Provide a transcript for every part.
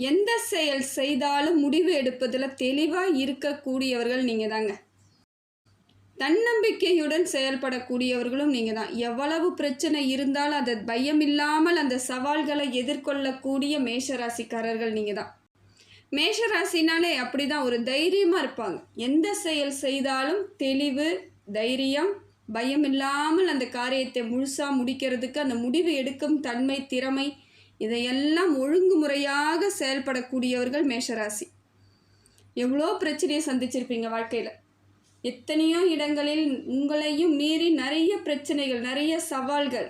எந்த செயல் செய்தாலும் முடிவு எடுப்பதில் தெளிவாக இருக்கக்கூடியவர்கள் நீங்கள் தாங்க தன்னம்பிக்கையுடன் செயல்படக்கூடியவர்களும் நீங்கள் தான் எவ்வளவு பிரச்சனை இருந்தாலும் அதை பயம் இல்லாமல் அந்த சவால்களை எதிர்கொள்ளக்கூடிய மேஷராசிக்காரர்கள் நீங்கள் தான் மேஷராசினாலே அப்படி தான் ஒரு தைரியமாக இருப்பாங்க. எந்த செயல் செய்தாலும் தெளிவு தைரியம் பயம் இல்லாமல் அந்த காரியத்தை முழுசாக முடிக்கிறதுக்கு அந்த முடிவு எடுக்கும் தன்மை திறமை இதையெல்லாம் ஒழுங்குமுறையாக செயல்படக்கூடியவர்கள் மேஷராசி. எவ்வளோ பிரச்சனையை சந்திச்சிருப்பீங்க வாழ்க்கையில். எத்தனையோ இடங்களில் உங்களையும் மீறி நிறைய பிரச்சனைகள் நிறைய சவால்கள்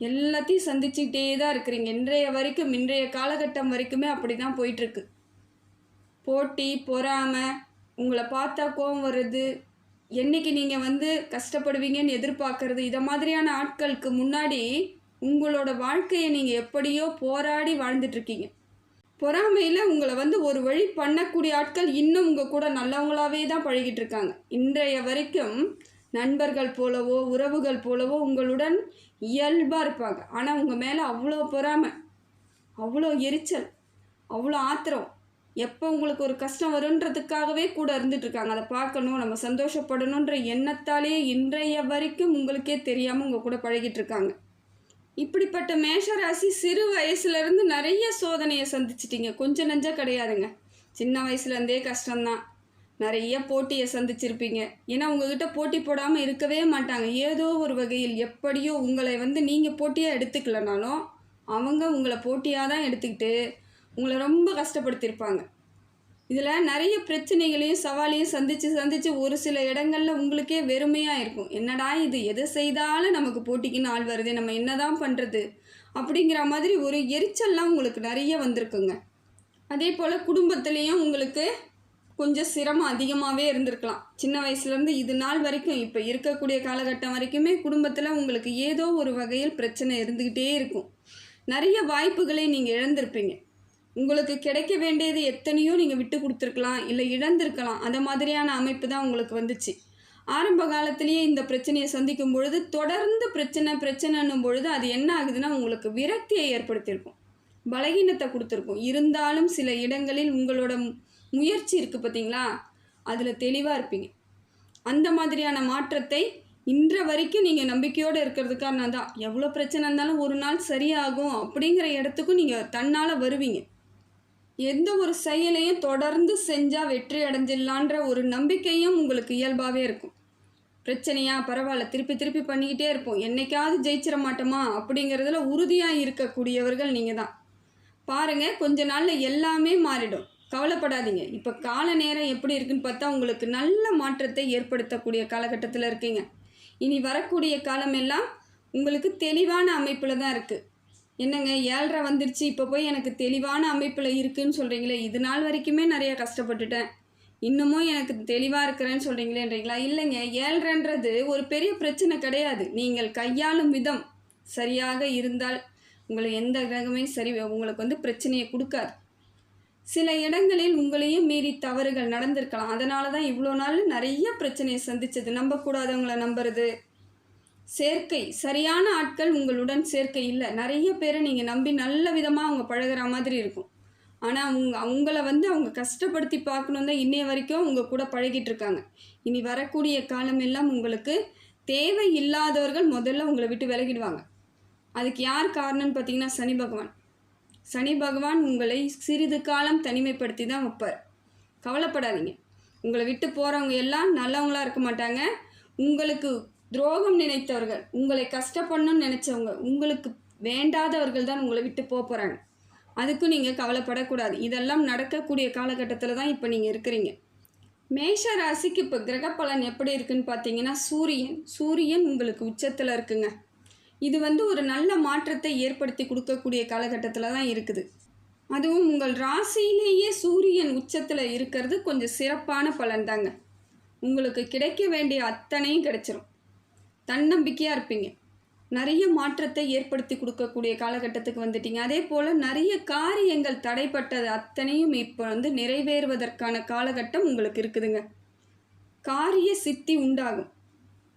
எல்லாத்தையும் சந்திச்சுக்கிட்டே தான் இருக்கிறீங்க. இன்றைய வரைக்கும் இன்றைய காலகட்டம் வரைக்குமே அப்படி தான் போயிட்டுருக்கு. போட்டி பொறாமை உங்களை பார்த்தா கோவம் வருது என்னைக்கு நீங்கள் வந்து கஷ்டப்படுவீங்கன்னு எதிர்பார்க்கறது இதை மாதிரியான ஆட்களுக்கு முன்னாடி உங்களோட வாழ்க்கையை நீங்கள் எப்படியோ போராடி வாழ்ந்துட்டுருக்கீங்க. பொறாமையில் உங்களை வந்து ஒரு வழி பண்ணக்கூடிய ஆட்கள் இன்னும் உங்கள் கூட நல்லவங்களாவே தான் பழகிட்டு இருக்காங்க இன்றைய வரைக்கும் நண்பர்கள் போலவோ உறவுகள் போலவோ உங்களுடன் இயல்பாக இருப்பாங்க. ஆனால் உங்கள் மேலே அவ்வளோ பொறாமை அவ்வளோ எரிச்சல் அவ்வளோ ஆத்திரம் எப்போ உங்களுக்கு ஒரு கஷ்டம் வருன்றதுக்காகவே கூட இருந்துகிட்ருக்காங்க அதை பார்க்கணும் நம்ம சந்தோஷப்படணுன்ற எண்ணத்தாலேயே இன்றைய வரைக்கும் உங்களுக்கே தெரியாமல் உங்கள் கூட பழகிட்டு இருக்காங்க இப்படிப்பட்ட மேஷராசி சிறு வயசுலேருந்து நிறைய சோதனையை சந்திச்சிட்டிங்க. கொஞ்சம் நஞ்சா கிடையாதுங்க. சின்ன வயசுலேருந்தே கஷ்டம்தான். நிறைய போட்டியை சந்திச்சிருப்பீங்க. ஏன்னா உங்ககிட்ட போட்டி போடாமல் இருக்கவே மாட்டாங்க. ஏதோ ஒரு வகையில் எப்படியோ உங்களை வந்து நீங்கள் போட்டியாக எடுத்துக்கலனாலும் அவங்க உங்களை போட்டியாக தான் எடுத்துக்கிட்டு உங்களை ரொம்ப கஷ்டப்படுத்தியிருப்பாங்க. இதில் நிறைய பிரச்சனைகளையும் சவாலையும் சந்தித்து சந்தித்து ஒரு சில இடங்களில் உங்களுக்கே வெறுமையாக இருக்கும். என்னடா இது? எதை செய்தாலும் நமக்கு போட்டிக்குன்னு ஆள் வருது நம்ம என்ன தான் பண்ணுறது அப்படிங்கிற மாதிரி ஒரு எரிச்சல்லாம் உங்களுக்கு நிறைய வந்திருக்குங்க. அதே போல் குடும்பத்துலேயும் உங்களுக்கு கொஞ்சம் சிரமம் அதிகமாகவே இருந்திருக்கலாம். சின்ன வயசுலேருந்து இது நாள் வரைக்கும் இப்போ இருக்கக்கூடிய காலகட்டம் வரைக்குமே குடும்பத்தில் உங்களுக்கு ஏதோ ஒரு வகையில் பிரச்சனை இருந்துக்கிட்டே இருக்கும். நிறைய வாய்ப்புகளை நீங்கள் இழந்திருப்பீங்க. உங்களுக்கு கிடைக்க வேண்டியது எத்தனையோ நீங்கள் விட்டு கொடுத்துருக்கலாம் இல்லை இழந்திருக்கலாம். அந்த மாதிரியான அமைப்பு தான் உங்களுக்கு வந்துச்சு. ஆரம்ப காலத்திலேயே இந்த பிரச்சனையை சந்திக்கும் பொழுது தொடர்ந்து பிரச்சனை பிரச்சனைன்னும் பொழுது அது என்ன ஆகுதுன்னா உங்களுக்கு விரக்தியை ஏற்படுத்தியிருக்கும். பலகீனத்தை கொடுத்துருக்கும். இருந்தாலும் சில இடங்களில் உங்களோட முயற்சி இருக்குது பார்த்தீங்களா? அதில் தெளிவாக இருப்பீங்க. அந்த மாதிரியான மாற்றத்தை இன்ற வரைக்கும் நீங்கள் நம்பிக்கையோடு இருக்கிறதுக்கான தான். எவ்வளோ பிரச்சனை இருந்தாலும் ஒரு நாள் சரியாகும் அப்படிங்கிற இடத்துக்கும் நீங்கள் தன்னால் வருவீங்க. எந்த ஒரு செயலையும் தொடர்ந்து செஞ்சால் வெற்றி அடைஞ்சிடலான்ற ஒரு நம்பிக்கையும் உங்களுக்கு இயல்பாகவே இருக்கும். பிரச்சனையா பரவாயில்ல திருப்பி திருப்பி பண்ணிக்கிட்டே இருப்போம். என்னைக்காவது ஜெயிச்சிட மாட்டோமா? அப்படிங்கிறதுல உறுதியாக இருக்கக்கூடியவர்கள் நீங்கள் தான். பாருங்கள் கொஞ்ச நாளில் எல்லாமே மாறிடும். கவலைப்படாதீங்க. இப்போ கால நேரம் எப்படி இருக்குன்னு பார்த்தா உங்களுக்கு நல்ல மாற்றத்தை ஏற்படுத்தக்கூடிய காலகட்டத்தில் இருக்கீங்க. இனி வரக்கூடிய காலமெல்லாம் உங்களுக்கு தெளிவான அமைப்பில் தான் இருக்குது என்னங்க ஏழ்ரை வந்துருச்சு இப்போ போய் எனக்கு தெளிவான அமைப்பில் இருக்குன்னு சொல்கிறீங்களே இது நாள் வரைக்குமே நிறைய கஷ்டப்பட்டுட்டேன். இன்னமும் எனக்கு தெளிவாக இருக்கிறேன்னு சொல்கிறீங்களேன்றீங்களா இல்லைங்க ஏழ்ரைன்றது ஒரு பெரிய பிரச்சனை கிடையாது. நீங்கள் கையாளும் விதம் சரியாக இருந்தால் உங்களை எந்த கிரகமே சரி உங்களுக்கு வந்து பிரச்சனையை கொடுக்காது. சில இடங்களில் உங்களையும் மீறி தவறுகள் நடந்திருக்கலாம். அதனால தான் இவ்வளோ நாள் நிறைய பிரச்சனையை சந்தித்தது நம்பக்கூடாதவங்களை நம்புறது சேர்க்கை. சரியான ஆட்கள் உங்களுடன் சேர்க்கை இல்லை. நிறைய பேரை நீங்கள் நம்பி நல்ல விதமாக அவங்க பழகுற மாதிரி இருக்கும். ஆனால் அவங்க அவங்கள வந்து அவங்க கஷ்டப்படுத்தி பார்க்கணும் தான் இன்னைய வரைக்கும் உங்கள் கூட பழகிட்டு இருக்காங்க. இனி வரக்கூடிய காலம் எல்லாம் உங்களுக்கு தேவை இல்லாதவர்கள் முதல்ல உங்களை விட்டு விலகிடுவாங்க. அதுக்கு யார் காரணம்னு பார்த்தீங்கன்னா சனி பகவான். சனி பகவான் உங்களை சிறிது காலம் தனிமைப்படுத்தி தான் வைப்பார். கவலைப்படாதீங்க. உங்களை விட்டு போகிறவங்க எல்லாம் நல்லவங்களா இருக்க மாட்டாங்க. உங்களுக்கு துரோகம் நினைத்தவர்கள் உங்களை கஷ்டப்படணும்னு நினச்சவங்க உங்களுக்கு வேண்டாதவர்கள் தான் உங்களை விட்டு போக போகிறாங்க அதுக்கும் நீங்கள் கவலைப்படக்கூடாது. இதெல்லாம் நடக்கக்கூடிய காலகட்டத்தில் தான் இப்போ நீங்கள் இருக்கிறீங்க. மேஷ ராசிக்கு இப்போ கிரக பலன் எப்படி இருக்குன்னு பார்த்தீங்கன்னா சூரியன் சூரியன் உங்களுக்கு உச்சத்தில் இருக்குங்க. இது வந்து ஒரு நல்ல மாற்றத்தை ஏற்படுத்தி கொடுக்கக்கூடிய காலகட்டத்தில் தான் இருக்குது. அதுவும் உங்கள் ராசியிலேயே சூரியன் உச்சத்தில் இருக்கிறது கொஞ்சம் சிறப்பான பலன் தாங்க உங்களுக்கு கிடைக்க வேண்டிய அத்தனையும் கிடைச்சிரும். தன்னம்பிக்கையாக இருப்பீங்க. நிறைய மாற்றத்தை ஏற்படுத்தி கொடுக்கக்கூடிய காலகட்டத்துக்கு வந்துட்டீங்க. அதே போல் நிறைய காரியங்கள் தடைப்பட்டது அத்தனையும் இப்போ வந்து நிறைவேறுவதற்கான காலகட்டம் உங்களுக்கு இருக்குதுங்க. காரிய சித்தி உண்டாகும்.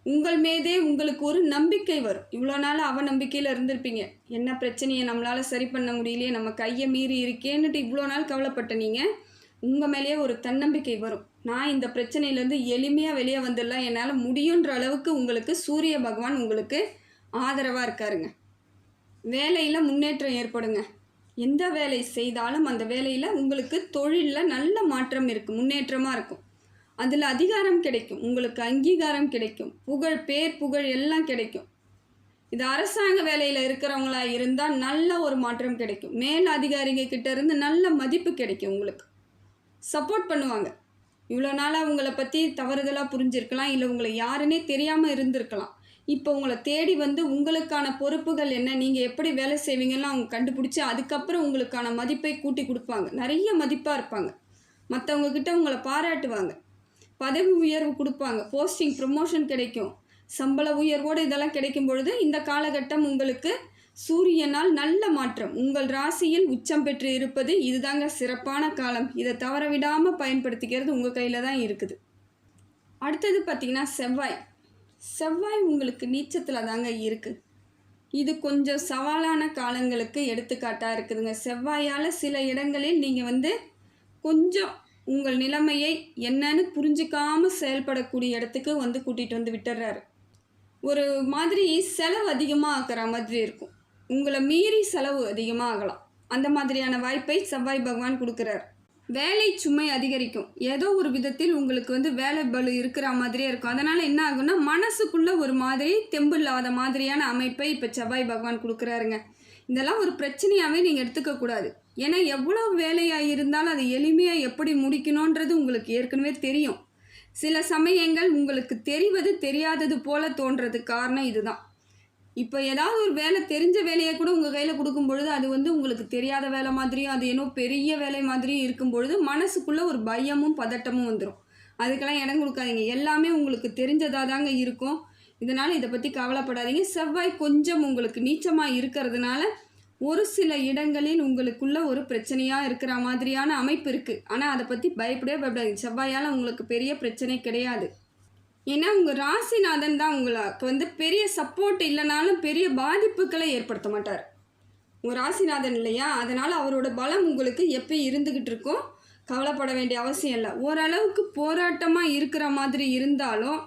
உங்கள் மீதே உங்களுக்கு ஒரு நம்பிக்கை வரும். இவ்வளோ நாள் அவ நம்பிக்கையில் இருந்திருப்பீங்க. என்ன பிரச்சனையை நம்மளால் சரி பண்ண முடியலையே நம்ம கையை மீறி இருக்கேன்னுட்டு இவ்வளோ நாள் கவலைப்பட்ட நீங்கள் உங்கள் மேலேயே ஒரு தன்னம்பிக்கை வரும். நான் இந்த பிரச்சனையிலேருந்து எளிமையாக வெளியே வந்துடலாம். என்னால் முடியுன்ற அளவுக்கு உங்களுக்கு சூரிய பகவான் உங்களுக்கு ஆதரவாக இருக்காருங்க. வேலையில் முன்னேற்றம் ஏற்படுங்க. எந்த வேலை செய்தாலும் அந்த வேலையில் உங்களுக்கு தொழிலில் நல்ல மாற்றம் இருக்கும் முன்னேற்றமாக இருக்கும். அதில் அதிகாரம் கிடைக்கும். உங்களுக்கு அங்கீகாரம் கிடைக்கும். புகழ் பேர் புகழ் எல்லாம் கிடைக்கும். இது அரசாங்க வேலையில் இருக்கிறவங்களா இருந்தால் நல்ல ஒரு மாற்றம் கிடைக்கும். மேல் அதிகாரிங்க கிட்ட இருந்து நல்ல மதிப்பு கிடைக்கும் உங்களுக்கு. சப்போர்ட் பண்ணுவாங்க. இவ்வளோ நாளாக உங்களை பற்றி தவறுதலாக புரிஞ்சிருக்கலாம். இல்லை உங்களை யாருன்னே தெரியாமல் இருந்திருக்கலாம். இப்போ உங்களை தேடி வந்து உங்களுக்கான பொறுப்புகள் என்ன? நீங்கள் எப்படி வேலை செய்வீங்கன்னு அவங்க கண்டுபிடிச்சி அதுக்கப்புறம் உங்களுக்கான மதிப்பை கூட்டி கொடுப்பாங்க. நிறைய மதிப்பாக இருப்பாங்க. மற்றவங்கக்கிட்ட உங்களை பாராட்டுவாங்க. பதவி உயர்வு கொடுப்பாங்க. போஸ்டிங் ப்ரமோஷன் கிடைக்கும். சம்பள உயர்வோடு இதெல்லாம் கிடைக்கும் பொழுது இந்த காலகட்டம் உங்களுக்கு சூரியனால் நல்ல மாற்றம். உங்கள் ராசியில் உச்சம் பெற்று இருப்பது இதுதாங்க சிறப்பான காலம். இதை தவற விடாமல் பயன்படுத்திக்கிறது உங்கள் கையில் தான் இருக்குது. அடுத்தது பார்த்திங்கன்னா செவ்வாய். செவ்வாய் உங்களுக்கு நீச்சத்தில் தாங்க இருக்குது இது கொஞ்சம் சவாலான காலங்களுக்கு எடுத்துக்காட்டாக இருக்குதுங்க. செவ்வாயால் சில இடங்களில் நீங்கள் வந்து கொஞ்சம் உங்கள் நிலைமையை என்னன்னு புரிஞ்சிக்காமல் செயல்படக்கூடிய இடத்துக்கு வந்து கூட்டிகிட்டு வந்து விட்டுறாரு. ஒரு மாதிரி செலவு அதிகமாக ஆக்கிற மாதிரி இருக்கும். உங்களை மீறி செலவு அதிகமாக ஆகலாம். அந்த மாதிரியான வாய்ப்பை செவ்வாய் பகவான் கொடுக்குறார். வேலை சுமை அதிகரிக்கும். ஏதோ ஒரு விதத்தில் உங்களுக்கு வந்து வேலை பலு இருக்கிற மாதிரியே இருக்கும். அதனால் என்ன ஆகும்னா மனசுக்குள்ளே ஒரு மாதிரி தெம்பு இல்லாத மாதிரியான அமைப்பை இப்போ செவ்வாய் பகவான் கொடுக்குறாருங்க. இதெல்லாம் ஒரு பிரச்சனையாகவே நீங்கள் எடுத்துக்கக்கூடாது ஏன்னா எவ்வளோ வேலையாக இருந்தாலும் அதை எளிமையாக எப்படி முடிக்கணுன்றது உங்களுக்கு ஏற்கனவே தெரியும். சில சமயங்கள் உங்களுக்கு தெரிவது தெரியாதது போல தோன்றதுக்கு காரணம் இதுதான். இப்போ ஏதாவது ஒரு வேலை தெரிஞ்ச வேலையை கூட உங்கள் கையில் கொடுக்கும் பொழுது அது வந்து உங்களுக்கு தெரியாத வேலை மாதிரியும் அது ஏன்னோ பெரிய வேலை மாதிரியும் இருக்கும் பொழுது மனசுக்குள்ளே ஒரு பயமும் பதட்டமும் வந்துடும் அதுக்கெல்லாம் இடம் கொடுக்காதீங்க. எல்லாமே உங்களுக்கு தெரிஞ்சதாக தாங்க இருக்கும். இதனால் இதை பற்றி கவலைப்படாதீங்க. செவ்வாய் கொஞ்சம் உங்களுக்கு நீச்சமாக இருக்கிறதுனால ஒரு சில இடங்களில் உங்களுக்குள்ள ஒரு பிரச்சனையாக இருக்கிற மாதிரியான அமைப்பு இருக்குது ஆனால் அதை பற்றி பயப்படவே பயப்படாதீங்க. செவ்வாயால் உங்களுக்கு பெரிய பிரச்சனை கிடையாது. ஏன்னா உங்கள் ராசிநாதன் தான் உங்களுக்கு வந்து பெரிய சப்போர்ட் இல்லைனாலும் பெரிய பாதிப்புகளை ஏற்படுத்த மாட்டார். உங்கள் ராசிநாதன் இல்லையா? அதனால் அவரோட பலம் உங்களுக்கு எப்பயும் இருந்துக்கிட்டு இருக்கோ கவலைப்பட வேண்டிய அவசியம் இல்லை. ஓரளவுக்கு போராட்டமாக இருக்கிற மாதிரி இருந்தாலும்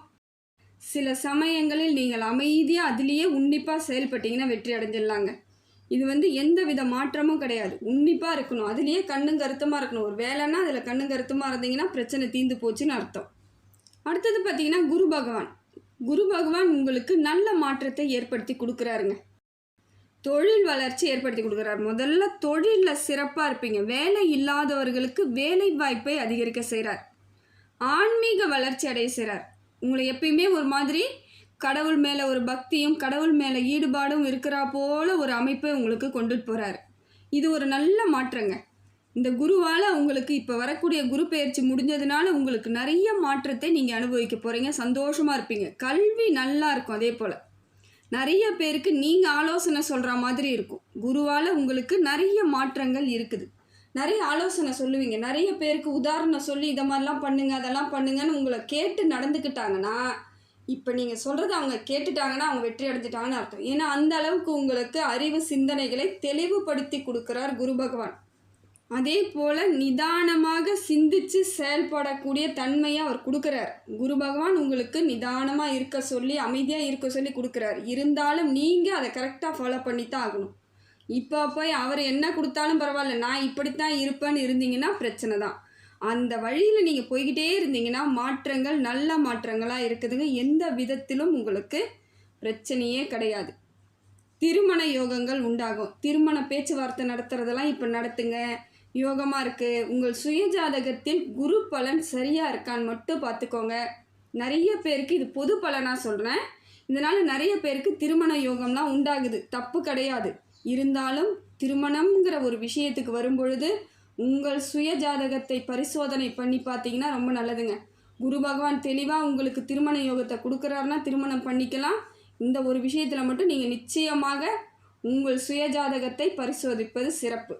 சில சமயங்களில் நீங்கள் அமைதியாக அதிலேயே உன்னிப்பாக செயல்பட்டீங்கன்னா வெற்றி அடைஞ்சிடலாங்க. இது வந்து எந்த வித மாற்றமும் கிடையாது. உன்னிப்பாக இருக்கணும். அதுலேயே கண்ணும் கருத்துமாக இருக்கணும். ஒரு வேலைன்னா அதில் கண்ணும் கருத்துமாக இருந்தீங்கன்னா பிரச்சனை தீந்து போச்சுன்னு அர்த்தம். அடுத்தது பார்த்தீங்கன்னா குரு பகவான். குரு பகவான் உங்களுக்கு நல்ல மாற்றத்தை ஏற்படுத்தி கொடுக்குறாருங்க. தொழில் வளர்ச்சி ஏற்படுத்தி கொடுக்குறாரு. முதல்ல தொழிலில் சிறப்பாக இருப்பீங்க. வேலை இல்லாதவர்களுக்கு வேலை வாய்ப்பை அதிகரிக்க செய்கிறார் ஆன்மீக வளர்ச்சி அடைய செய்கிறார் உங்களை எப்பயுமே ஒரு மாதிரி கடவுள் மேலே ஒரு பக்தியும் கடவுள் மேலே ஈடுபாடும் இருக்கிறா போல ஒரு அமைப்பை உங்களுக்கு கொண்டுட்டு போகிறார் இது ஒரு நல்ல மாற்றங்க. இந்த குருவால் உங்களுக்கு இப்போ வரக்கூடிய குரு பயிற்சி முடிஞ்சதுனால உங்களுக்கு நிறைய மாற்றத்தை நீங்கள் அனுபவிக்க போகிறீங்க சந்தோஷமாக இருப்பீங்க. கல்வி நல்லா இருக்கும் அதே போல். நிறைய பேருக்கு நீங்கள் ஆலோசனை சொல்கிற மாதிரி இருக்கும். குருவால் உங்களுக்கு நிறைய மாற்றங்கள் இருக்குது. நிறைய ஆலோசனை சொல்லுவீங்க. நிறைய பேருக்கு உதாரணம் சொல்லி இதை மாதிரிலாம் பண்ணுங்க அதெல்லாம் பண்ணுங்கன்னு உங்களை கேட்டு நடந்துக்கிட்டாங்கன்னா இப்போ நீங்கள் சொல்கிறத அவங்க கேட்டுட்டாங்கன்னா அவங்க வெற்றி அடைஞ்சிட்டாங்கன்னு அர்த்தம். ஏன்னா அந்த அளவுக்கு உங்களுக்கு அறிவு சிந்தனைகளை தெளிவுபடுத்தி கொடுக்குறார் குரு பகவான். அதே போல் நிதானமாக சிந்திச்சு செயல்படக்கூடிய தன்மையை அவர் கொடுக்குறார். குரு பகவான் உங்களுக்கு நிதானமாக இருக்க சொல்லி அமைதியாக இருக்க சொல்லி கொடுக்குறார். இருந்தாலும் நீங்கள் அதை கரெக்டாக ஃபாலோ பண்ணி தான் ஆகணும். இப்போ போய் அவர் என்ன கொடுத்தாலும் பரவாயில்ல நான் இப்படித்தான் இருப்பேன்னு இருந்தீங்கன்னா பிரச்சனை தான். அந்த வழியில் நீங்கள் போய்கிட்டே இருந்தீங்கன்னா மாற்றங்கள் நல்ல மாற்றங்களாக இருக்குதுங்க. எந்த விதத்திலும் உங்களுக்கு பிரச்சனையே கிடையாது. திருமண யோகங்கள் உண்டாகும். திருமண பேச்சுவார்த்தை நடத்துறதெல்லாம் இப்போ நடத்துங்க. யோகமாக இருக்குது உங்கள் சுய ஜாதகத்தில் குரு பலன் சரியாக இருக்கான்னு மட்டும் பார்த்துக்கோங்க. நிறைய பேருக்கு இது பொது பலனாக சொல்கிறேன் இதனால் நிறைய பேருக்கு திருமண யோகம்லாம் உண்டாகுது. தப்பு கிடையாது. இருந்தாலும் திருமணம்ங்கிற ஒரு விஷயத்துக்கு வரும்பொழுது உங்கள் சுய ஜாதகத்தை பரிசோதனை பண்ணி பார்த்தீங்கன்னா ரொம்ப நல்லதுங்க. குரு பகவான் தெளிவாக உங்களுக்கு திருமண யோகத்தை கொடுக்குறாருன்னா திருமணம் பண்ணிக்கலாம். இந்த ஒரு விஷயத்தில் மட்டும் நீங்கள் நிச்சயமாக உங்கள் சுய ஜாதகத்தை பரிசோதிப்பது சிறப்பு.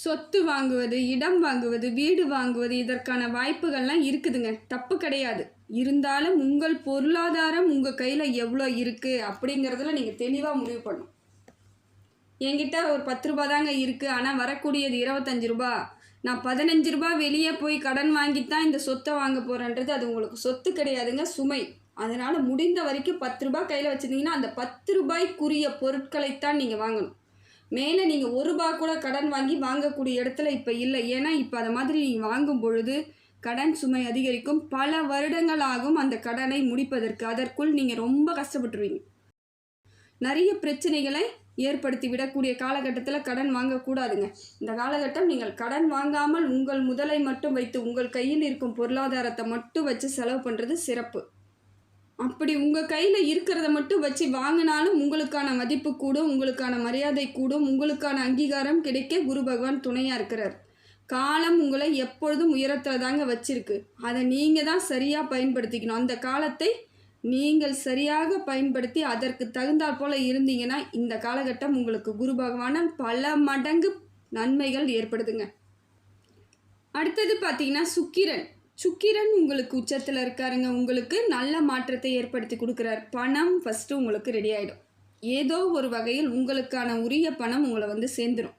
சொத்து வாங்குவது இடம் வாங்குவது வீடு வாங்குவது இதற்கான வாய்ப்புகள்லாம் இருக்குதுங்க. தப்பு கிடையாது. இருந்தாலும் உங்கள் பொருளாதாரம் உங்கள் கையில் எவ்வளோ இருக்குது அப்படிங்கிறதுல நீங்கள் தெளிவாக முடிவு பண்ணும் என்கிட்ட ஒரு பத்து ரூபா தாங்க இருக்குது ஆனால் வரக்கூடியது இருபத்தஞ்சி ரூபா. நான் பதினஞ்சு ரூபா வெளியே போய் கடன் வாங்கித்தான் இந்த சொத்தை வாங்க போகிறேன்றது அது உங்களுக்கு சொத்து கிடையாதுங்க சுமை. அதனால் முடிந்த வரைக்கும் பத்து ரூபாய் கையில் வச்சுருந்தீங்கன்னா அந்த பத்து ரூபாய்க்குரிய பொருட்களைத்தான் நீங்கள் வாங்கணும். மேலே நீங்கள் ஒரு ரூபா கூட கடன் வாங்கி வாங்கக்கூடிய இடத்துல இப்போ இல்லை. ஏன்னா இப்போ அதை மாதிரி நீங்கள் வாங்கும் பொழுது கடன் சுமை அதிகரிக்கும். பல வருடங்கள் ஆகும் அந்த கடனை முடிப்பதற்கு. அதற்குள் நீங்கள் ரொம்ப கஷ்டப்பட்டுருவீங்க. நிறைய பிரச்சனைகளை ஏற்படுத்தி விடக்கூடிய காலகட்டத்தில் கடன் வாங்கக்கூடாதுங்க. இந்த காலகட்டம் நீங்கள் கடன் வாங்காமல் உங்கள் முதலை மட்டும் வைத்து உங்கள் கையில் இருக்கும் பொருளாதாரத்தை மட்டும் வச்சு செலவு பண்ணுறது சிறப்பு. அப்படி உங்கள் கையில் இருக்கிறத மட்டும் வச்சு வாங்கினாலும் உங்களுக்கான மதிப்பு கூடும் உங்களுக்கான மரியாதை கூடும் உங்களுக்கான அங்கீகாரம் கிடைக்க குரு பகவான் துணையாக இருக்கிறார். காலம் உங்களை எப்பொழுதும் உயரத்தில் தாங்க வச்சிருக்கு. அதை நீங்கள் தான் சரியாக பயன்படுத்திக்கணும். அந்த காலத்தை நீங்கள் சரியாக பயன்படுத்தி அதற்கு தகுந்தாற் போல் இருந்தீங்கன்னா இந்த காலகட்டம் உங்களுக்கு குரு பகவான பல மடங்கு நன்மைகள் ஏற்படுதுங்க. அடுத்தது பார்த்தீங்கன்னா சுக்கிரன். சுக்கிரன் உங்களுக்கு உச்சத்தில் இருக்காருங்க. உங்களுக்கு நல்ல மாற்றத்தை ஏற்படுத்தி கொடுக்குறார். பணம் ஃபஸ்ட்டு உங்களுக்கு ரெடி ஆகிடும் ஏதோ ஒரு வகையில் உங்களுக்கான உரிய பணம் உங்களை வந்து சேர்ந்துடும்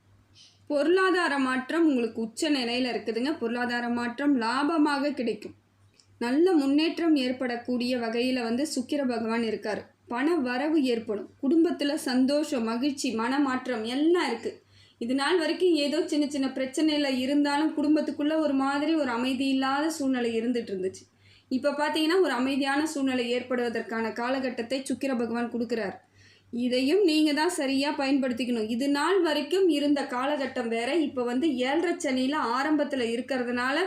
பொருளாதார மாற்றம் உங்களுக்கு உச்ச நிலையில் இருக்குதுங்க. பொருளாதார மாற்றம் லாபமாக கிடைக்கும். நல்ல முன்னேற்றம் ஏற்படக்கூடிய வகையில் வந்து சுக்கிர பகவான் இருக்கார். பண வரவு ஏற்படும். குடும்பத்தில் சந்தோஷம் மகிழ்ச்சி மனமாற்றம் எல்லாம் இருக்குது இது நாள் வரைக்கும் ஏதோ சின்ன சின்ன பிரச்சனையில் இருந்தாலும் குடும்பத்துக்குள்ளே ஒரு மாதிரி ஒரு அமைதி இல்லாத சூழ்நிலை இருந்துட்டு இருந்துச்சு. இப்போ பார்த்தீங்கன்னா ஒரு அமைதியான சூழ்நிலை ஏற்படுவதற்கான காலகட்டத்தை சுக்கிர பகவான் கொடுக்குறார். இதையும் நீங்கள் தான் சரியாக பயன்படுத்திக்கணும். இது நாள் வரைக்கும் இருந்த காலகட்டம் வேற. இப்போ வந்து ஏழரை சனியில் ஆரம்பத்தில் இருக்கிறதுனால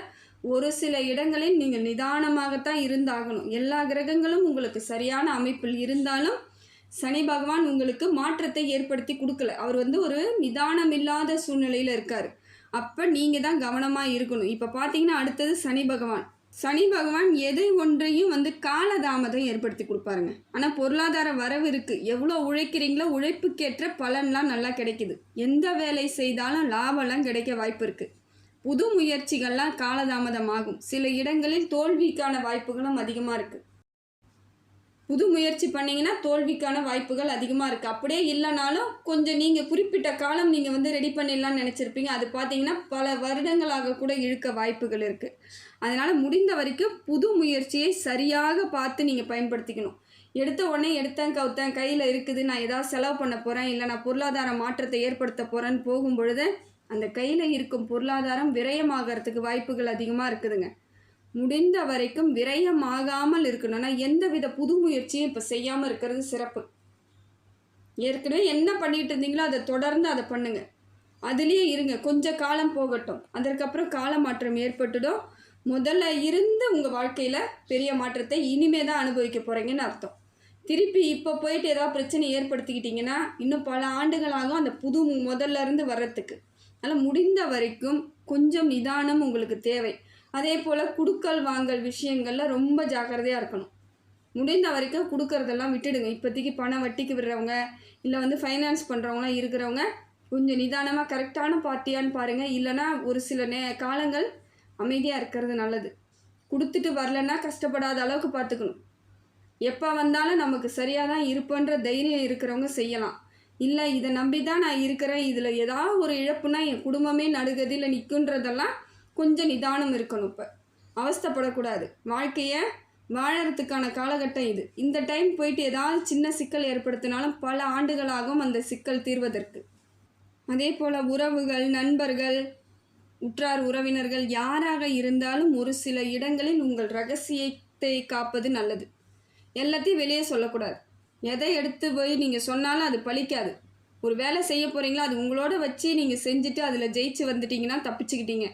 ஒரு சில இடங்களில் நீங்கள் நிதானமாகத்தான் இருந்தாகணும். எல்லா கிரகங்களும் உங்களுக்கு சரியான அமைப்பில் இருந்தாலும் சனி பகவான் உங்களுக்கு மாற்றத்தை ஏற்படுத்தி கொடுக்கல. அவர் வந்து ஒரு நிதானமில்லாத சூழ்நிலையில் இருக்கார். அப்போ நீங்கள் தான் கவனமாக இருக்கணும். இப்போ பார்த்தீங்கன்னா அடுத்தது சனி பகவான். சனி பகவான் எதை ஒன்றையும் வந்து காலதாமதம் ஏற்படுத்தி கொடுப்பாருங்க. ஆனால் பொருளாதார வரவு இருக்குது எவ்வளோ உழைக்கிறீங்களோ உழைப்புக்கேற்ற பலன்லாம் நல்லா கிடைக்குது. எந்த வேலை செய்தாலும் லாபம்லாம் கிடைக்க வாய்ப்பு இருக்குது புது முயற்சிகள்லாம் காலதாமதமாகும். சில இடங்களில் தோல்விக்கான வாய்ப்புகளும் அதிகமாக இருக்குது புது முயற்சி பண்ணிங்கன்னா தோல்விக்கான வாய்ப்புகள் அதிகமாக இருக்குது அப்படியே இல்லைனாலும் கொஞ்சம் நீங்கள் குறிப்பிட்ட காலம் நீங்கள் வந்து ரெடி பண்ணிடலாம்னு நினச்சிருப்பீங்க. அது பார்த்தீங்கன்னா பல வருடங்களாக கூட இழுக்க வாய்ப்புகள் இருக்குது அதனால் முடிந்த வரைக்கும் புது முயற்சியை சரியாக பார்த்து நீங்கள் பயன்படுத்திக்கணும். எடுத்த உடனே எடுத்தேன் கவுத்தேன் கையில் இருக்குது நான் ஏதாவது செலவு பண்ண போகிறேன் இல்லை நான் பொருளாதார மாற்றத்தை ஏற்படுத்த போகிறேன்னு போகும் பொழுது அந்த கையில் இருக்கும் பொருளாதாரம் விரயமாகறதுக்கு வாய்ப்புகள் அதிகமாக இருக்குதுங்க. முடிந்த வரைக்கும் விரயமாகாமல் இருக்கணும்னா எந்தவித புது முயற்சியும் இப்போ செய்யாமல் இருக்கிறது சிறப்பு. ஏற்கனவே என்ன பண்ணிட்டு இருந்தீங்களோ அதை தொடர்ந்து அதை பண்ணுங்க. அதுலேயே இருங்க. கொஞ்சம் காலம் போகட்டும். அதற்கப்புறம் கால மாற்றம் ஏற்பட்டுடும் முதல்ல இருந்து உங்கள் வாழ்க்கையில் பெரிய மாற்றத்தை இனிமே தான் அனுபவிக்க போகிறீங்கன்னு அர்த்தம். திருப்பி இப்போ போயிட்டு ஏதாவது பிரச்சனை ஏற்படுத்திக்கிட்டிங்கன்னா இன்னும் பல ஆண்டுகளாகும் அந்த புது முதல்ல இருந்து வர்றதுக்கு. அதனால் முடிந்த வரைக்கும் கொஞ்சம் நிதானம் உங்களுக்கு தேவை. அதே போல் குடுக்கல் வாங்கல் விஷயங்களில் ரொம்ப ஜாக்கிரதையாக இருக்கணும். முடிந்த வரைக்கும் கொடுக்கறதெல்லாம் விட்டுடுங்க. இப்போதைக்கு பணம் வட்டிக்கு விடுறவங்க இல்லை வந்து ஃபைனான்ஸ் பண்ணுறவங்களாம் இருக்கிறவங்க கொஞ்சம் நிதானமாக கரெக்டான பார்ட்டியான்னு பாருங்கள் இல்லைனா ஒரு சில நே காலங்கள் அமைதியாக இருக்கிறது நல்லது. கொடுத்துட்டு வரலன்னா கஷ்டப்படாத அளவுக்கு பார்த்துக்கணும். எப்போ வந்தாலும் நமக்கு சரியாக தான் இருப்பன்ற தைரியம் இருக்கிறவங்க செய்யலாம். இல்லை இதை நம்பி தான் நான் இருக்கிறேன். இதில் ஏதாவது ஒரு இழப்புனா என் குடும்பமே நடுகதியில் நிற்குன்றதெல்லாம் கொஞ்சம் நிதானம் இருக்கணும் இப்போ. அவஸ்தப்படக்கூடாது. வாழ்க்கையை வாழறதுக்கான காலகட்டம் இது. இந்த டைம் போயிட்டு ஏதாவது சின்ன சிக்கல் ஏற்படுத்தினாலும் பல ஆண்டுகளாகும் அந்த சிக்கல் தீர்வதற்கு. அதே போல் உறவுகள் நண்பர்கள் உற்றார் உறவினர்கள் யாராக இருந்தாலும் ஒரு சில இடங்களில் உங்கள் ரகசியத்தை காப்பது நல்லது. எல்லாத்தையும் வெளியே சொல்லக்கூடாது. எதை எடுத்து போய் நீங்கள் சொன்னாலும் அது பழிக்காது. ஒரு வேலை செய்ய போகிறீங்களோ அது உங்களோட வச்சு நீங்கள் செஞ்சுட்டு அதில் ஜெயிச்சு வந்துட்டீங்கன்னா தப்பிச்சுக்கிட்டீங்க.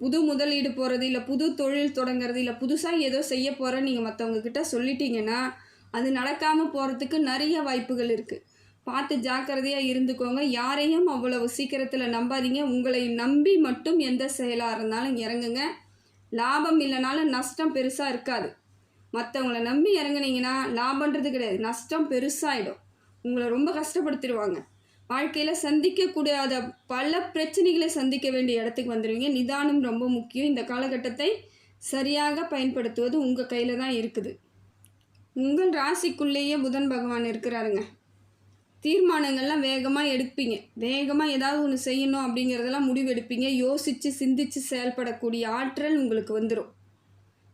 புது முதலீடு போகிறது இல்லை புது தொழில் தொடங்குறது இல்லை புதுசாக ஏதோ செய்ய போகிறேன்னு நீங்கள் மற்றவங்க கிட்ட சொல்லிட்டீங்கன்னா அது நடக்காமல் போகிறதுக்கு நிறைய வாய்ப்புகள் இருக்குது பார்த்து ஜாக்கிரதையாக இருந்துக்கோங்க. யாரையும் அவ்வளவு சீக்கிரத்தில் நம்பாதீங்க. உங்களை நம்பி மட்டும் எந்த செயலாக இருந்தாலும் இறங்குங்க. லாபம் இல்லைனாலும் நஷ்டம் பெருசாக இருக்காது. மற்றவங்கள நம்பி இறங்குனீங்கன்னா லாபன்றது கிடையாது. நஷ்டம் பெருசாகிடும் உங்களை ரொம்ப கஷ்டப்படுத்திடுவாங்க. வாழ்க்கையில் சந்திக்கக்கூடாத பல பிரச்சனைகளை சந்திக்க வேண்டிய இடத்துக்கு வந்துடுவீங்க நிதானம் ரொம்ப முக்கியம். இந்த காலகட்டத்தை சரியாக பயன்படுத்துவது உங்கள் கையில் தான் இருக்குது. உங்கள் ராசிக்குள்ளேயே புதன் பகவான் இருக்கிறாருங்க. தீர்மானங்கள்லாம் வேகமாக எடுப்பீங்க. வேகமாக ஏதாவது ஒன்று செய்யணும் அப்படிங்கிறதெல்லாம் முடிவெடுப்பீங்க. யோசித்து சிந்தித்து செயல்படக்கூடிய ஆற்றல் உங்களுக்கு வந்துடும்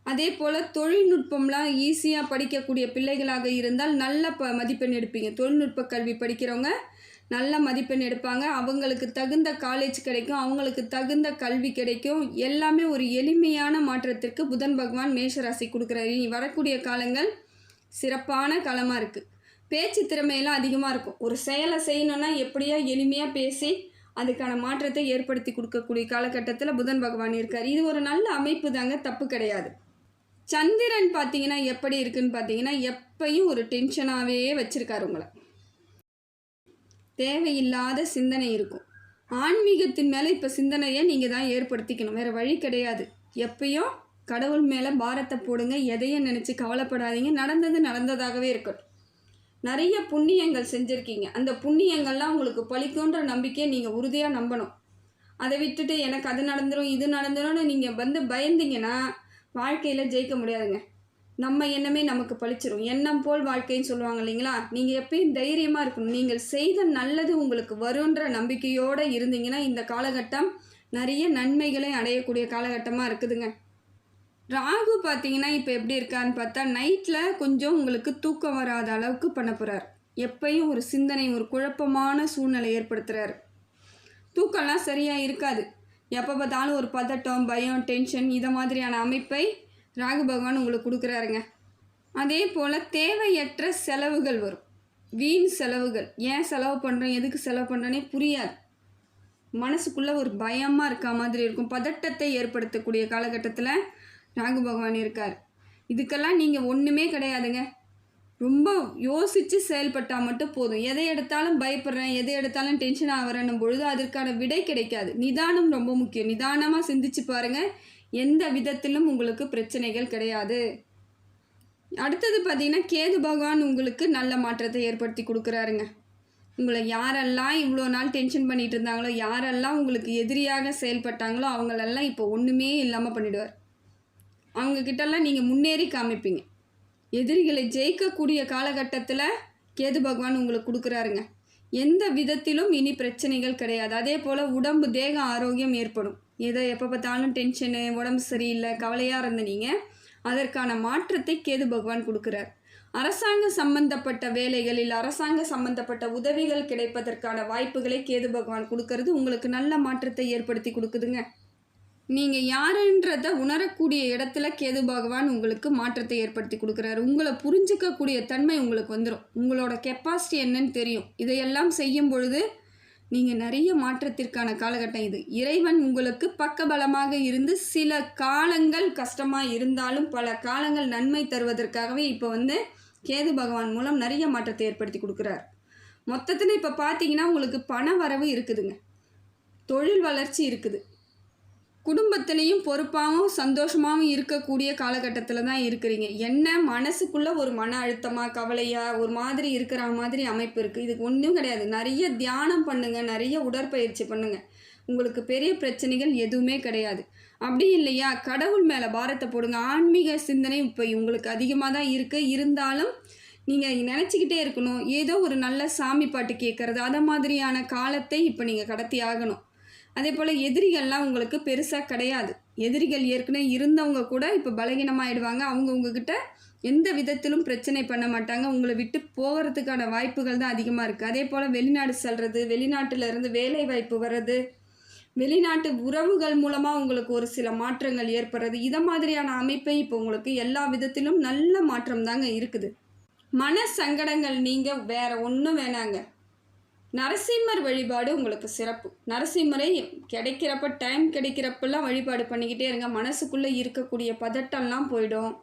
அதே போல் தொழில்நுட்பம்லாம் ஈஸியாக படிக்கக்கூடிய பிள்ளைகளாக இருந்தால் நல்ல ப மதிப்பெண் எடுப்பீங்க. தொழில்நுட்ப கல்வி படிக்கிறவங்க நல்ல மதிப்பெண் எடுப்பாங்க. அவங்களுக்கு தகுந்த காலேஜ் கிடைக்கும். அவங்களுக்கு தகுந்த கல்வி கிடைக்கும். எல்லாமே ஒரு எளிமையான மாற்றத்திற்கு புதன் பகவான் மேஷராசி கொடுக்குறாரு. இனி வரக்கூடிய காலங்கள் சிறப்பான காலமாக இருக்குது பேச்சு திறமையெல்லாம் அதிகமாக இருக்கும். ஒரு செயலை செய்யணும்னா எப்படியா எளிமையாக பேசி அதுக்கான மாற்றத்தை ஏற்படுத்தி கொடுக்கக்கூடிய காலகட்டத்தில் புதன் பகவான் இருக்கார். இது ஒரு நல்ல அமைப்பு தாங்க. தப்பு கிடையாது. சந்திரன் பார்த்தீங்கன்னா எப்படி இருக்குன்னு பார்த்தீங்கன்னா எப்பையும் ஒரு டென்ஷனாகவே வச்சுருக்காரு உங்களை. தேவையில்லாத சிந்தனை இருக்கும். ஆன்மீகத்தின் மேலே இப்போ சிந்தனையை நீங்கள் தான் ஏற்படுத்திக்கணும். வேறு வழி கிடையாது. எப்பயும் கடவுள் மேலே பாரத்தை போடுங்க எதையும் நினச்சி கவலைப்படாதீங்க. நடந்தது நடந்ததாகவே இருக்கட்டும். நிறைய புண்ணியங்கள் செஞ்சுருக்கீங்க. அந்த புண்ணியங்கள்லாம் உங்களுக்கு பழிக்குன்ற நம்பிக்கையை நீங்கள் உறுதியாக நம்பணும். அதை விட்டுட்டு எனக்கு அது நடந்துடும் இது நடந்துரும்னு நீங்கள் வந்து பயந்தீங்கன்னா வாழ்க்கையில் ஜெயிக்க முடியாதுங்க. நம்ம எண்ணமே நமக்கு பழிச்சிரும். எண்ணம் போல் வாழ்க்கைன்னு சொல்லுவாங்க இல்லைங்களா? நீங்கள் எப்பயும் தைரியமாக இருக்கணும். நீங்கள் செய்த நல்லது உங்களுக்கு வருன்ற நம்பிக்கையோடு இருந்தீங்கன்னா இந்த காலகட்டம் நிறைய நன்மைகளை அடையக்கூடிய காலகட்டமாக இருக்குதுங்க. ராகு பார்த்தீங்கன்னா இப்போ எப்படி இருக்கான்னு பார்த்தா நைட்டில் கொஞ்சம் உங்களுக்கு தூக்கம் வராத அளவுக்கு பண்ண போகிறார் எப்பயும் ஒரு சிந்தனை ஒரு குழப்பமான சூழ்நிலை ஏற்படுத்துகிறார் தூக்கம்லாம் சரியாக இருக்காது. எப்போ பார்த்தாலும் ஒரு பதட்டம் பயம் டென்ஷன் இதை மாதிரியான அமைப்பை ராகு பகவான் உங்களுக்கு கொடுக்குறாருங்க. அதே போல் தேவையற்ற செலவுகள் வரும். வீண் செலவுகள். ஏன் செலவு பண்ணுறோம் எதுக்கு செலவு பண்ணுறேனே புரியாது. மனசுக்குள்ளே ஒரு பயமாக இருக்க மாதிரி இருக்கும். பதட்டத்தை ஏற்படுத்தக்கூடிய காலகட்டத்தில் ராகு பகவான் இருக்கார். இதுக்கெல்லாம் நீங்கள் ஒன்றுமே கிடையாதுங்க. ரொம்ப யோசித்து செயல்பட்டால் மட்டும் போதும். எதை எடுத்தாலும் பயப்படுறேன் எதை எடுத்தாலும் டென்ஷன் ஆகிறேன்னும் பொழுது அதற்கான விடை கிடைக்காது. நிதானம் ரொம்ப முக்கியம். நிதானமாக சிந்திச்சு பாருங்கள் எந்த விதத்திலும் உங்களுக்கு பிரச்சனைகள் கிடையாது. அடுத்தது பார்த்தீங்கன்னா கேது பகவான் உங்களுக்கு நல்ல மாற்றத்தை ஏற்படுத்தி கொடுக்குறாருங்க. உங்களை யாரெல்லாம் இவ்வளோ நாள் டென்ஷன் பண்ணிட்டு இருந்தாங்களோ யாரெல்லாம் உங்களுக்கு எதிரியாக செயல்பட்டாங்களோ அவங்களெல்லாம் இப்போ ஒன்றுமே இல்லாமல் பண்ணிடுவார். அவங்கக்கிட்டெல்லாம் நீங்கள் முன்னேறி காமிப்பீங்க. எதிரிகளை ஜெயிக்கக்கூடிய காலகட்டத்தில் கேது பகவான் உங்களுக்கு கொடுக்குறாருங்க. எந்த விதத்திலும் இனி பிரச்சனைகள் கிடையாது. அதே போல் உடம்பு தேக ஆரோக்கியம் ஏற்படும். ஏதோ எப்போ பார்த்தாலும் டென்ஷனு உடம்பு சரியில்லை கவலையாக இருந்த நீங்கள் அதற்கான மாற்றத்தை கேது பகவான் கொடுக்குறார். அரசாங்க சம்பந்தப்பட்ட வேலைகளில் அரசாங்க சம்பந்தப்பட்ட உதவிகள் கிடைப்பதற்கான வாய்ப்புகளை கேது பகவான் கொடுக்கறது உங்களுக்கு நல்ல மாற்றத்தை ஏற்படுத்தி கொடுக்குதுங்க. நீங்கள் யாருன்றத உணரக்கூடிய இடத்துல கேது பகவான் உங்களுக்கு மாற்றத்தை ஏற்படுத்தி கொடுக்குறாரு. உங்களை புரிஞ்சிக்கக்கூடிய தன்மை உங்களுக்கு வந்துடும் உங்களோட கெப்பாசிட்டி என்னன்னு தெரியும். இதையெல்லாம் செய்யும் பொழுது நீங்கள் நிறைய மாற்றத்திற்கான காலகட்டம் இது. இறைவன் உங்களுக்கு பக்கபலமாக இருந்து சில காலங்கள் கஷ்டமாக இருந்தாலும் பல காலங்கள் நன்மை தருவதற்காகவே இப்போ வந்து கேது பகவான் மூலம் நிறைய மாற்றத்தை ஏற்படுத்தி கொடுக்குறார். மொத்தத்தில் இப்போ பார்த்தீங்கன்னா உங்களுக்கு பண வரவு இருக்குதுங்க. தொழில் வளர்ச்சி இருக்குது. குடும்பத்திலையும் பொறுப்பாகவும் சந்தோஷமாகவும் இருக்கக்கூடிய காலகட்டத்தில் தான் இருக்கிறீங்க. என்ன மனசுக்குள்ளே ஒரு மன அழுத்தமாக கவலையாக ஒரு மாதிரி இருக்கிற மாதிரி அமைப்பு இருக்குது இதுக்கு ஒன்றும் கிடையாது. நிறைய தியானம் பண்ணுங்கள் நிறைய உடற்பயிற்சி பண்ணுங்கள் உங்களுக்கு பெரிய பிரச்சனைகள் எதுவுமே கிடையாது. அப்படி இல்லையா? கடவுள் மேலே பாரத்தை போடுங்க. ஆன்மீக சிந்தனை இப்போ உங்களுக்கு அதிகமாக தான் இருக்குது இருந்தாலும் நீங்கள் நினச்சிக்கிட்டே இருக்கணும். ஏதோ ஒரு நல்ல சாமி பாட்டு கேட்குறது அதை மாதிரியான காலத்தை இப்போ நீங்கள் கடத்தி ஆகணும். அதே போல் எதிரிகள்லாம் உங்களுக்கு பெருசாக கிடையாது. எதிரிகள் ஏற்கனவே இருந்தவங்க கூட இப்போ பலகீனமாயிடுவாங்க. அவங்க உங்ககிட்ட எந்த விதத்திலும் பிரச்சனை பண்ண மாட்டாங்க. உங்களை விட்டு போகிறதுக்கான வாய்ப்புகள் தான் அதிகமாக இருக்குது அதே போல் வெளிநாடு செல்வது வெளிநாட்டில் இருந்து வேலை வாய்ப்பு வர்றது வெளிநாட்டு உறவுகள் மூலமாக உங்களுக்கு ஒரு சில மாற்றங்கள் ஏற்படுறது. இதை மாதிரியான அமைப்பை இப்போ உங்களுக்கு எல்லா விதத்திலும் நல்ல மாற்றம் தாங்க இருக்குது. மன சங்கடங்கள் நீங்கள் வேறு ஒன்றும் வேணாங்க. நரசிம்மர் வழிபாடு உங்களுக்கு சிறப்பு. நரசிம்மரை கிடைக்கிறப்ப டைம் கிடைக்கிறப்பெல்லாம் வழிபாடு பண்ணிக்கிட்டே இருங்க. மனசுக்குள்ளே இருக்கக்கூடிய பதட்டம்லாம் போயிடும்.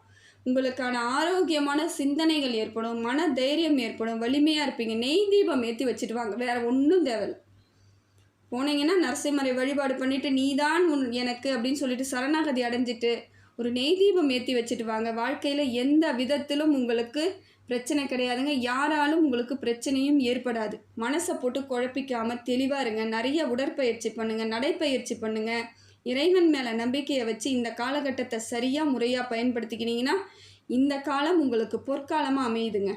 உங்களுக்கான ஆரோக்கியமான சிந்தனைகள் ஏற்படும். மன தைரியம் ஏற்படும். வலிமையாக இருப்பீங்க. நெய் தீபம் ஏற்றி வச்சுட்டு வாங்க. வேறு ஒன்றும் தேவையில்லை. போனீங்கன்னா நரசிம்மரை வழிபாடு பண்ணிவிட்டு நீதான் உன் எனக்கு அப்படின்னு சொல்லிட்டு சரணாகதி அடைஞ்சிட்டு ஒரு நெய் தீபம் ஏற்றி வச்சுட்டு வாங்க. வாழ்க்கையில் எந்த விதத்திலும் உங்களுக்கு பிரச்சனை கிடையாதுங்க. யாராலும் உங்களுக்கு பிரச்சனையும் ஏற்படாது. மனசை போட்டு குழப்பிக்காமல் தெளிவாக இருங்க. நிறைய உடற்பயிற்சி பண்ணுங்கள் நடைப்பயிற்சி பண்ணுங்கள் இறைவன் மேலே நம்பிக்கையை வச்சு இந்த காலகட்டத்தை சரியாக முறையாக பயன்படுத்திக்கினீங்கன்னா இந்த காலம் உங்களுக்கு பொற்காலமாக அமையுதுங்க.